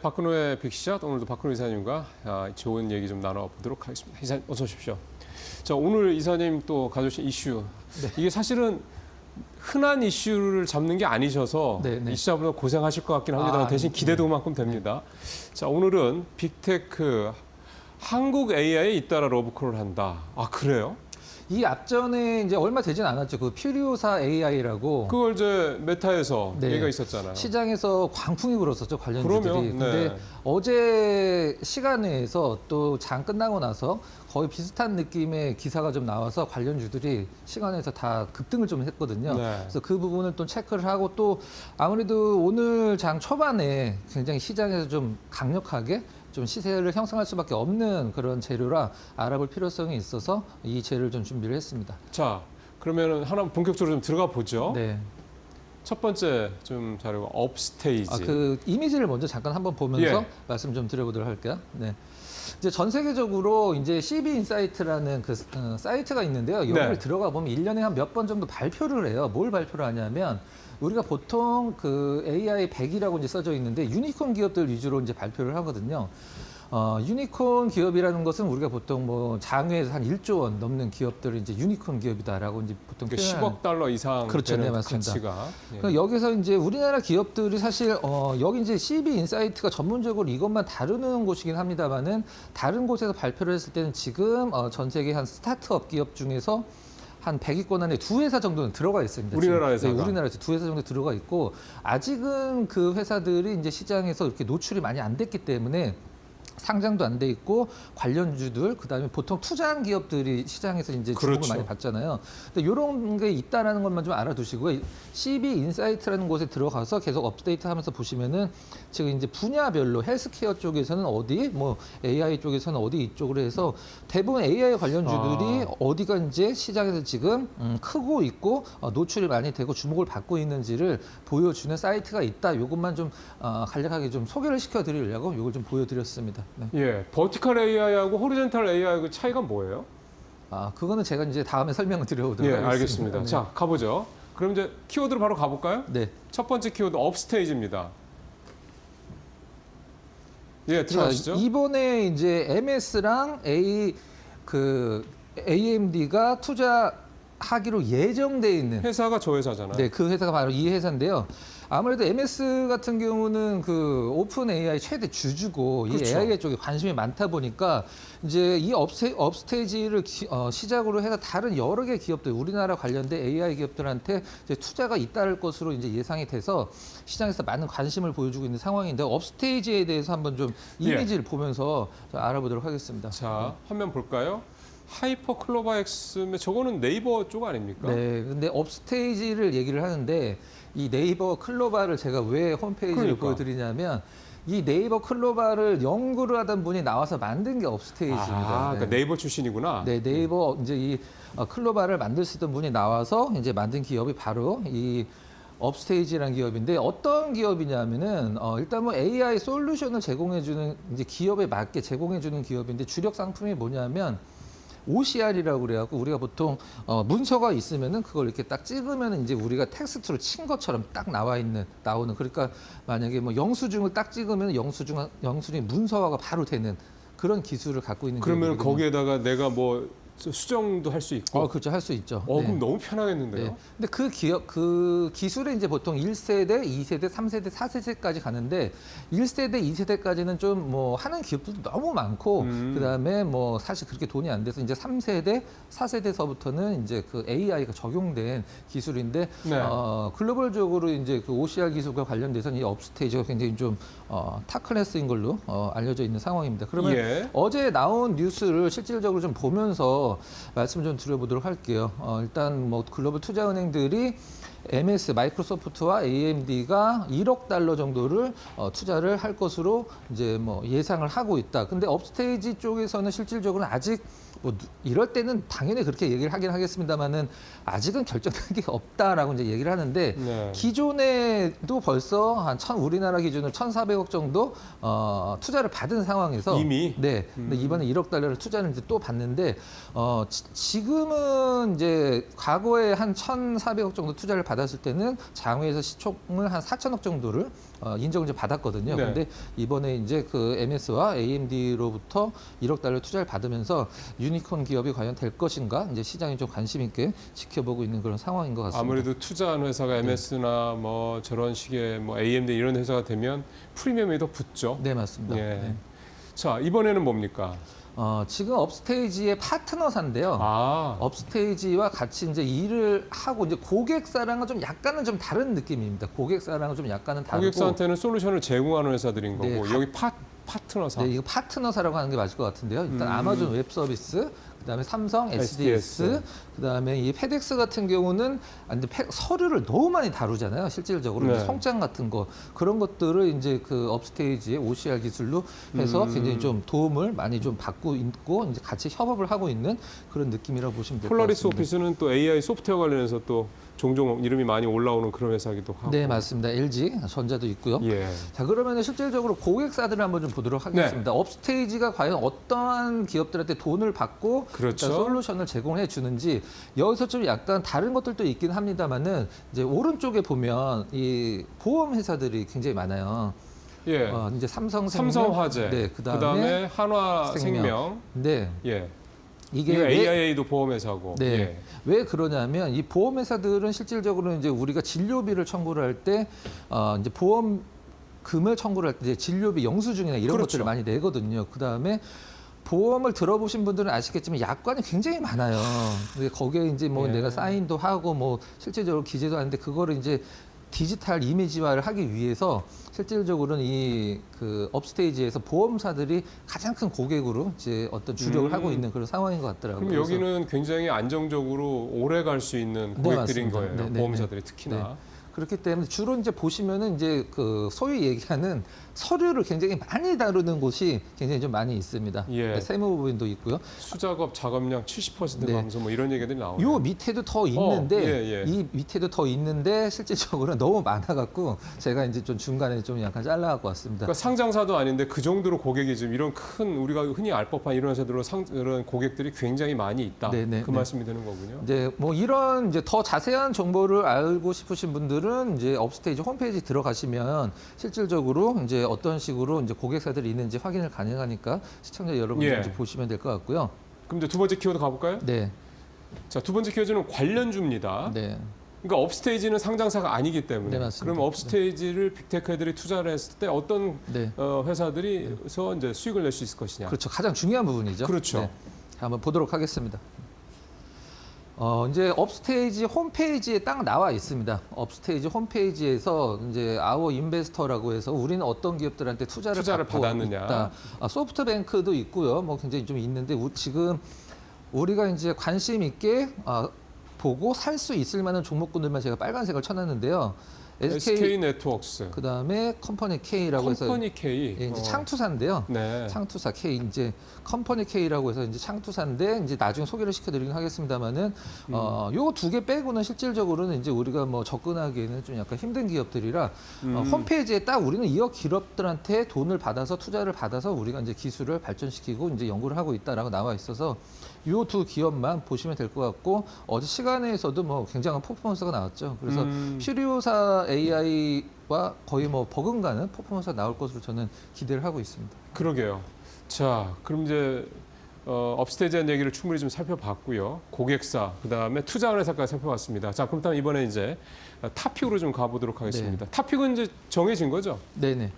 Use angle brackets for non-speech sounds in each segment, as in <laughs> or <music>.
박근호의 빅샷 오늘도 박근호 이사님과 아, 좋은 얘기 좀 나눠보도록 하겠습니다. 이사님 어서 오십시오. 자 오늘 이사님 또 가져오신 이슈 이게 사실은 흔한 이슈를 잡는 게 아니셔서 네, 네. 이슈 잡으면 고생하실 것 같긴 합니다만 아, 대신 기대도 그만큼 됩니다. 자 오늘은 빅테크 한국 AI에 잇따라 러브콜을 한다. 아 그래요? 이 앞전에 이제 얼마 되진 않았죠. 그 퓨리오사 AI라고 그걸 이제 메타에서 네. 얘기가 있었잖아요. 시장에서 광풍이 불었었죠 관련주들이. 그럼요. 근데 네. 어제 시간에서 또 장 끝나고 나서 거의 비슷한 느낌의 기사가 좀 나와서 관련주들이 시간에서 다 급등을 좀 했거든요. 네. 그래서 그 부분을 또 체크를 하고 또 아무래도 오늘 장 초반에 굉장히 시장에서 좀 강력하게 좀 시세를 형성할 수밖에 없는 그런 재료라 알아볼 필요성이 있어서 이 재료를 좀 준비를 했습니다. 자 그러면은 하나 본격적으로 좀 들어가 보죠. 네. 첫 번째 좀 자료가 업스테이지. 아, 그 이미지를 먼저 잠깐 한번 보면서 예. 말씀 좀 드려보도록 할게요. 네. 이제 전 세계적으로 이제 CB 인사이트라는 그 어, 사이트가 있는데요. 여기를 네. 들어가 보면 일년에 한 몇 번 정도 발표를 해요. 뭘 발표를 하냐면 우리가 보통 그 AI 100이라고 이제 써져 있는데 유니콘 기업들 위주로 이제 발표를 하거든요. 어, 유니콘 기업이라는 것은 우리가 보통 뭐 장외에서 한 1조 원 넘는 기업들을 이제 유니콘 기업이다라고 이제 보통 그러니까 표현하는 10억 달러 이상 그렇죠. 되는 네, 맞습니다. 가치가 예. 그러니까 여기서 이제 우리나라 기업들이 사실 어 여기 이제 CB 인사이트가 전문적으로 이것만 다루는 곳이긴 합니다만은 다른 곳에서 발표를 했을 때는 지금 어 전 세계 한 스타트업 기업 중에서 한 100위권 안에 두 회사 정도는 들어가 있습니다. 지금. 우리나라에서가? 네, 우리나라에서 두 회사 정도 들어가 있고 아직은 그 회사들이 이제 시장에서 이렇게 노출이 많이 안 됐기 때문에 상장도 안 돼 있고 관련주들 그다음에 보통 투자한 기업들이 시장에서 이제 주목을 그렇죠. 많이 받잖아요. 근데 이런 게 있다라는 것만 좀 알아두시고요. CB 인사이트라는 곳에 들어가서 계속 업데이트하면서 보시면은 지금 이제 분야별로 헬스케어 쪽에서는 어디, 뭐 AI 쪽에서는 어디 이쪽으로 해서 대부분 AI 관련주들이 아. 어디가 이제 시장에서 지금 음, 크고 있고 어, 노출이 많이 되고 주목을 받고 있는지를 보여주는 사이트가 있다. 이것만 좀 어, 간략하게 좀 소개를 시켜드리려고 이걸 좀 보여드렸습니다. 네. 예, 버티컬 AI하고 호리젠탈 AI 그 차이가 뭐예요? 아 그거는 제가 이제 다음에 설명을 드려보도록 예, 하겠습니다. 알겠습니다. 네. 자, 가보죠. 그럼 이제 키워드로 바로 가볼까요? 네. 첫 번째 키워드 업스테이지입니다. 예, 들어가시죠. 자, 이번에 이제 MS랑 A 그 AMD가 투자 하기로 예정돼 있는 회사가 저 회사잖아요. 네, 그 회사가 바로 이 회사인데요. 아무래도 MS 같은 경우는 그 오픈 AI 최대 주주고 이 그렇죠. AI 쪽에 관심이 많다 보니까 이제 이 업스테, 업스테이지를 기- 어, 시작으로 해서 다른 여러 개 기업들 우리나라 관련된 AI 기업들한테 이제 투자가 잇따를 것으로 이제 예상이 돼서 시장에서 많은 관심을 보여주고 있는 상황인데 업스테이지에 대해서 한번 좀 예. 이미지를 보면서 좀 알아보도록 하겠습니다. 자, 화면 볼까요? 하이퍼 클로바 엑스 저거는 네이버 쪽 아닙니까? 네, 근데 업스테이지를 얘기를 하는데 이 네이버 클로바를 제가 왜 홈페이지를 그러니까. 보여드리냐면 이 네이버 클로바를 연구를 하던 분이 나와서 만든 게 업스테이지입니다. 아, 그러니까 네. 네이버 출신이구나. 네, 네이버 이제 이 어, 클로바를 만드시던 분이 나와서 이제 만든 기업이 바로 이 업스테이지라는 기업인데 어떤 기업이냐면은 어, 일단 뭐 AI 솔루션을 제공해주는 이제 기업에 맞게 제공해주는 기업인데 주력 상품이 뭐냐면 OCR이라고 그래갖고 우리가 보통 어, 문서가 있으면은 그걸 이렇게 딱 찍으면 이제 우리가 텍스트로 친 것처럼 딱 나와 있는 나오는 그러니까 만약에 뭐 영수증을 딱 찍으면 영수증 영수증 문서화가 바로 되는 그런 기술을 갖고 있는 그러면. 거기에다가 내가 뭐 수정도 할 수 있고. 어, 그렇죠. 할 수 있죠. 어, 네. 그럼 너무 편하겠는데요? 네. 근데 그 기업, 그 기술이 이제 보통 1세대, 2세대, 3세대, 4세대까지 가는데 1세대, 2세대까지는 좀 뭐 하는 기업들도 너무 많고 음. 그다음에 뭐 사실 그렇게 돈이 안 돼서 이제 3세대, 4세대서부터는 이제 그 AI가 적용된 기술인데 네. 어, 글로벌적으로 이제 그 OCR 기술과 관련돼서는 이 업스테이지가 굉장히 좀 어, 탑클래스인 걸로 어, 알려져 있는 상황입니다. 그러면 예. 어제 나온 뉴스를 실질적으로 좀 보면서 말씀 좀 드려보도록 할게요. 어, 일단 뭐 글로벌 투자은행들이 MS 마이크로소프트와 AMD가 1억 달러 정도를 어, 투자를 할 것으로 이제 뭐 예상을 하고 있다. 근데 업스테이지 쪽에서는 실질적으로는 아직 뭐 누- 이럴 때는 당연히 그렇게 얘기를 하긴 하겠습니다만은 아직은 결정된 게 없다라고 이제 얘기를 하는데 네. 기존에도 벌써 한 천, 우리나라 기준으로 1,400억 정도 어, 투자를 받은 상황에서 이미? 네. 근데 이번에 1억 달러를 투자를 이제 또 받는데 어, 지, 지금은 이제 과거에 한 1,400억 정도 투자를 받았을 때는 장외에서 시총을 한 4천억 정도를 어, 인정을 좀 받았거든요. 네. 근데 이번에 이제 그 MS와 AMD로부터 1억 달러 투자를 받으면서 유니콘 기업이 과연 될 것인가 이제 시장이 좀 관심 있게 지켜보고 있는 그런 상황인 것 같습니다. 아무래도 투자한 회사가 MS나 뭐 저런 식의 뭐 AMD 이런 회사가 되면 프리미엄이 더 붙죠. 네 맞습니다. 예. 네. 자 이번에는 뭡니까? 어, 지금 업스테이지의 파트너사인데요. 아, 업스테이지와 같이 이제 일을 하고 이제 고객사랑은 좀 약간은 좀 다른 느낌입니다. 고객사랑은 좀 약간은 다르고 고객사한테는 솔루션을 제공하는 회사들인 거고 네, 가- 여기 파 파트너사. 네, 이거 파트너사라고 하는 게 맞을 것 같은데요. 일단 음. 아마존 웹 서비스, 그다음에 삼성 SDS, SDS. 그다음에 이 페덱스 같은 경우는 아, 이제 페- 서류를 너무 많이 다루잖아요. 실질적으로 이제 네. 송장 같은 거 그런 것들을 이제 그 업스테이지의 OCR 기술로 해서 음. 굉장히 좀 도움을 많이 좀 받고 있고 이제 같이 협업을 하고 있는 그런 느낌이라고 보시면 될것 폴라리스 같습니다. 오피스는 또 AI 소프트웨어 관련해서 또 종종 이름이 많이 올라오는 그런 회사기도 하고. 네, 맞습니다. LG 전자도 있고요. 예. 자 그러면 실질적으로 고객사들을 한번 좀 보도록 네. 하겠습니다. 업스테이지가 과연 어떠한 기업들한테 돈을 받고 그렇죠. 솔루션을 제공해 주는지 여기서 좀 약간 다른 것들도 있긴 합니다만은 이제 오른쪽에 보면 이 보험 회사들이 굉장히 많아요. 예. 어, 이제 삼성 삼성화재. 네, 그다음에, 그다음에 한화생명. 생명. 네, 예. 이게 이게 왜, AIA도 보험회사고. 네. 예. 왜 그러냐면 이 보험 회사들은 실질적으로 이제 우리가 진료비를 청구를 할 때 어, 이제 보험 금을 청구를 할 때 진료비 영수증이나 이런 그렇죠. 것들을 많이 내거든요. 그 다음에 보험을 들어보신 분들은 아시겠지만 약관이 굉장히 많아요. 거기에 이제 뭐 예. 내가 사인도 하고 뭐 실질적으로 기재도 하는데 그거를 이제 디지털 이미지화를 하기 위해서 실질적으로는 이 그 업스테이지에서 보험사들이 가장 큰 고객으로 이제 어떤 주력을 음. 하고 있는 그런 상황인 것 같더라고요. 그럼 여기는 굉장히 안정적으로 오래 갈 수 있는 네, 고객들인 맞습니다. 거예요. 네, 네, 보험사들이 특히나. 그렇기 때문에 주로 이제 보시면은 이제 그 소위 얘기하는 서류를 굉장히 많이 다루는 곳이 굉장히 좀 많이 있습니다. 예. 네, 세무부인도 있고요. 수작업 작업량 70% 네. 감소 뭐 이런 얘기들이 나오네요. 요 밑에도 더 있는데 예, 예. 이 밑에도 더 있는데 실질적으로 <laughs> 너무 많아 갖고 제가 이제 좀 중간에 좀 약간 잘라 갖고 왔습니다. 그러니까 상장사도 아닌데 그 정도로 고객이 지금 이런 큰 우리가 흔히 알 법한 이런 회사들로 상 이런 고객들이 굉장히 많이 있다. 네, 네, 그 네. 말씀이 되는 거군요. 이제 뭐 이런 이제 더 자세한 정보를 알고 싶으신 분들은 이제 업스테이지 홈페이지 들어가시면 실질적으로 이제 어떤 식으로 이제 고객사들이 있는지 확인을 가능하니까 시청자 여러분들 예. 이제 보시면 될 것 같고요. 그럼 이제 두 번째 키워드 가볼까요? 네, 자, 두 번째 키워드는 관련주입니다. 네. 그러니까 업스테이지는 상장사가 아니기 때문에. 네, 맞습니다. 그럼 업스테이지를 빅테크들이 투자를 했을 때 어떤 네. 어, 회사들이서 이제 수익을 낼 수 있을 것이냐. 그렇죠. 가장 중요한 부분이죠. 그렇죠. 네. 자, 한번 보도록 하겠습니다. 어, 이제 업스테이지 홈페이지에 딱 나와 있습니다. 업스테이지 홈페이지에서 이제 아워 인베스터라고 해서 우리는 어떤 기업들한테 투자를, 투자를 받고 받았느냐. 있다. 아, 소프트뱅크도 있고요. 뭐 굉장히 좀 있는데 우- 지금 우리가 이제 관심 있게 아, 보고 살 수 있을 만한 종목군들만 제가 빨간색을 쳐놨는데요. SK, SK 네트워크스, 그 다음에 컴퍼니 K라고 해서 컴퍼니 K. 예, 이제 어. 창투사인데요. 네. 창투사 K 이제 컴퍼니 K라고 해서 이제 창투사인데 이제 나중에 소개를 시켜드리긴 하겠습니다만은 음. 어, 요 두 개 빼고는 실질적으로는 이제 우리가 뭐 접근하기에는 좀 약간 힘든 기업들이라 어, 음. 홈페이지에 딱 우리는 이어 기업들한테 돈을 받아서 투자를 받아서 우리가 이제 기술을 발전시키고 이제 연구를 하고 있다라고 나와 있어서 요 두 기업만 보시면 될 것 같고 어제 시간에서도 뭐 굉장한 퍼포먼스가 나왔죠. 그래서 음. 퓨리오사 AI와 거의 뭐 버금가는 퍼포먼스가 나올 것으로 저는 기대를 하고 있습니다. 그러게요. 자, 그럼 이제 어, 업스테이지한 얘기를 충분히 좀 살펴봤고요. 고객사, 그 다음에 투자하는 회사까지 살펴봤습니다. 자, 그럼 다음 이번에 이제 타픽으로 좀 가보도록 하겠습니다. 네. 타픽은 이제 정해진 거죠? 네네.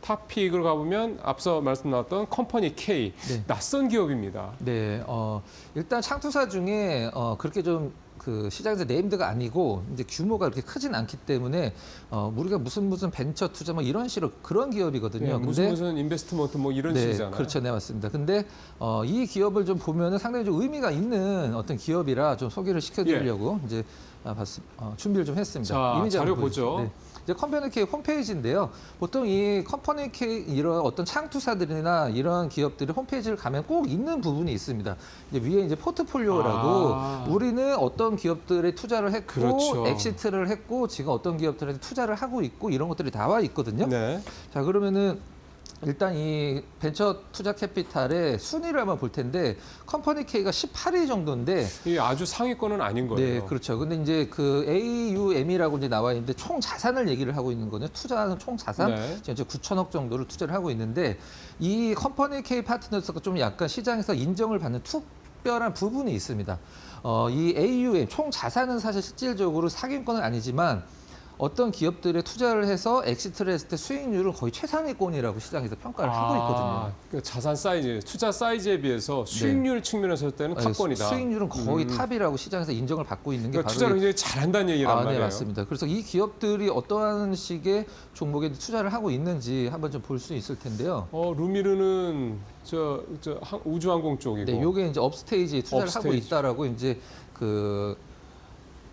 타픽을 가보면 앞서 말씀 나왔던 컴퍼니 K, 네. 낯선 기업입니다. 네, 어, 일단 창투사 중에 어, 그렇게 좀 그 시장에서 네임드가 아니고 이제 규모가 그렇게 크진 않기 때문에 어, 우리가 무슨 무슨 벤처 투자 뭐 이런 식으로 그런 기업이거든요. 네, 무슨 근데 무슨 인베스트먼트 뭐 이런 네, 식이잖아요. 그렇죠, 네 맞습니다. 근데 어, 이 기업을 좀 보면은 상당히 좀 의미가 있는 어떤 기업이라 좀 소개를 시켜드리려고 이제 아, 봤, 어, 준비를 좀 했습니다. 예. 자, 이미지 자료. 보죠. 네. 이제 컴퍼니 K 홈페이지인데요. 보통 이 컴퍼니 K 이런 어떤 창투사들이나 이런 기업들이 홈페이지를 가면 꼭 있는 부분이 있습니다. 이제 위에 이제 포트폴리오라고 아. 우리는 어떤 기업들에 투자를 했고 그렇죠. 엑시트를 했고 지금 어떤 기업들한테 투자를 하고 있고 이런 것들이 나와 있거든요. 네. 자 그러면은 일단 이 벤처 투자 캐피탈의 순위를 한번 볼 텐데 컴퍼니 K가 18위 정도인데 이게 아주 상위권은 아닌 거예요. 네, 그렇죠. 근데 이제 그 AUM이라고 이제 나와 있는데 총 자산을 얘기를 하고 있는 거는 투자하는 총 자산 네. 지금 이제 9천억 정도를 투자를 하고 있는데 이 컴퍼니 K 파트너스가 좀 약간 시장에서 인정을 받는 특별한 부분이 있습니다. 어, 이 AUM 총 자산은 사실 실질적으로 상위권은 아니지만 어떤 기업들에 투자를 해서 엑시트를 했을 때 수익률은 거의 최상위권이라고 시장에서 평가를 하고 있거든요. 아, 그 자산 사이즈, 투자 사이즈에 비해서 수익률 측면에서 볼 때는 네, 탑권이다. 수- 수익률은 거의 음. 탑이라고 시장에서 인정을 받고 있는 게 그러니까 바로 투자를 이- 굉장히 잘한다는 얘기란 아, 말이에요. 네, 맞습니다. 그래서 이 기업들이 어떠한 식의 종목에 투자를 하고 있는지 한번 좀 볼 수 있을 텐데요. 어, 루미르는 저, 저 항- 우주항공 쪽이고. 네, 요게 이제 업스테이지에 투자를 하고 업스테이지. 있다라고 이제 그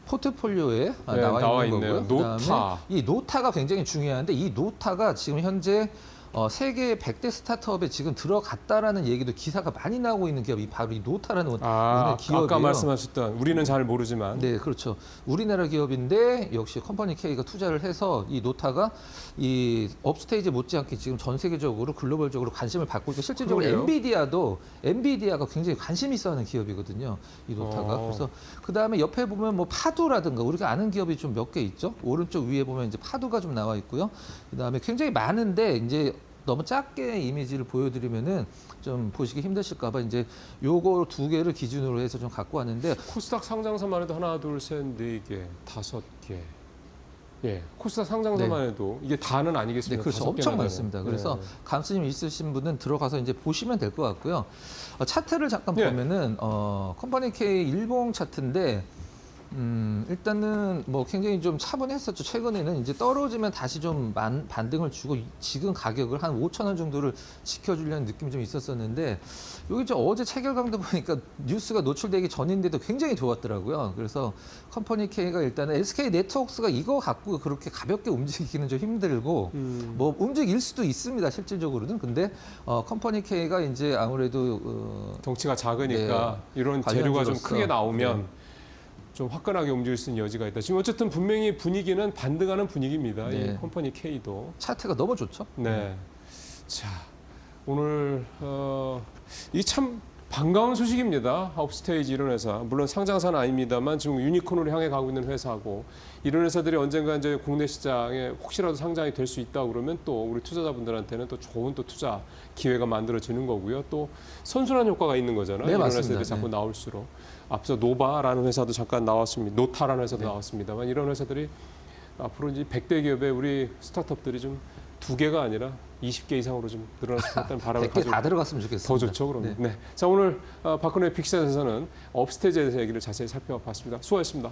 포트폴리오에 아, 네, 나와, 나와 있는 있네요. 거고요. 노타. 그다음에 이 노타가 굉장히 중요한데 이 노타가 지금 현재 어, 세계 100대 스타트업에 지금 들어갔다라는 얘기도 기사가 많이 나오고 있는 기업이 바로 이 노타라는 아, 기업이에요. 아까 말씀하셨던 우리는 잘 모르지만 네, 그렇죠. 우리나라 기업인데 역시 컴퍼니 K가 투자를 해서 이 노타가 이 업스테이지 못지않게 지금 전 세계적으로 글로벌적으로 관심을 받고 있고 실질적으로 그러게요. 엔비디아도 엔비디아가 굉장히 관심 있어 하는 기업이거든요. 이 노타가. 어. 그래서 그다음에 옆에 보면 뭐 파두라든가 우리가 아는 기업이 좀 몇 개 있죠. 오른쪽 위에 보면 이제 파두가 좀 나와 있고요. 그다음에 굉장히 많은데 이제 너무 작게 이미지를 보여드리면은 좀 보시기 힘드실까봐 이제 요거 두 개를 기준으로 해서 좀 갖고 왔는데 코스닥 상장사만 해도 하나, 둘, 셋, 네 개, 다섯 개. 예, 코스닥 상장사만 해도 이게 다는 네, 아니겠습니까? 그렇죠. 다섯 엄청 많습니다. 그래서 네. 감수님 있으신 분은 들어가서 이제 보시면 될 것 같고요. 어, 차트를 잠깐 예. 보면은 어, 컴퍼니 K 일봉 차트인데 음, 일단은 뭐 굉장히 좀 차분했었죠. 최근에는 이제 떨어지면 다시 좀 만, 반등을 주고 이- 지금 가격을 한 5천 원 정도를 지켜주려는 느낌이 좀 있었었는데 여기 저 어제 체결강도 보니까 뉴스가 노출되기 전인데도 굉장히 좋았더라고요. 그래서 컴퍼니 K가 일단은 SK 네트워크스가 이거 갖고 그렇게 가볍게 움직이기는 좀 힘들고 음, 뭐 움직일 수도 있습니다 실질적으로는 근데 어, 컴퍼니 K가 이제 아무래도 어, 덩치가 작으니까 이런 재료가 좀 네. 관련주로서. 크게 나오면 네. 좀 화끈하게 움직일 수 있는 여지가 있다. 지금 어쨌든 분명히 분위기는 반등하는 분위기입니다. 네. 이 컴퍼니 K도. 차트가 너무 좋죠. 네. 자, 오늘 어, 이참 반가운 소식입니다. 업스테이지 이런 회사. 물론 상장사는 아닙니다만 지금 유니콘으로 향해 가고 있는 회사고 이런 회사들이 언젠가 이제 국내 시장에 혹시라도 상장이 될 수 있다 그러면 또 우리 투자자분들한테는 또 좋은 또 투자 기회가 만들어지는 거고요. 또 선순환 효과가 있는 거잖아요. 네, 이런 맞습니다. 회사들이 자꾸 네. 나올수록 앞서 노바라는 회사도 잠깐 나왔습니다. 노타라는 회사도 네. 나왔습니다만 이런 회사들이 앞으로 이제 100대 기업의 우리 스타트업들이 좀 두 개가 아니라 20개 이상으로 좀 늘어났으면 좋겠다는 <laughs> 바람을 100개 가지고 다 들어갔으면 좋겠습니다. 더 좋죠, 그러면. 네. 자, 오늘 어, 박근혜 픽셋에서는 업스테이지에 대해서 얘기를 자세히 살펴봤습니다. 수고하셨습니다.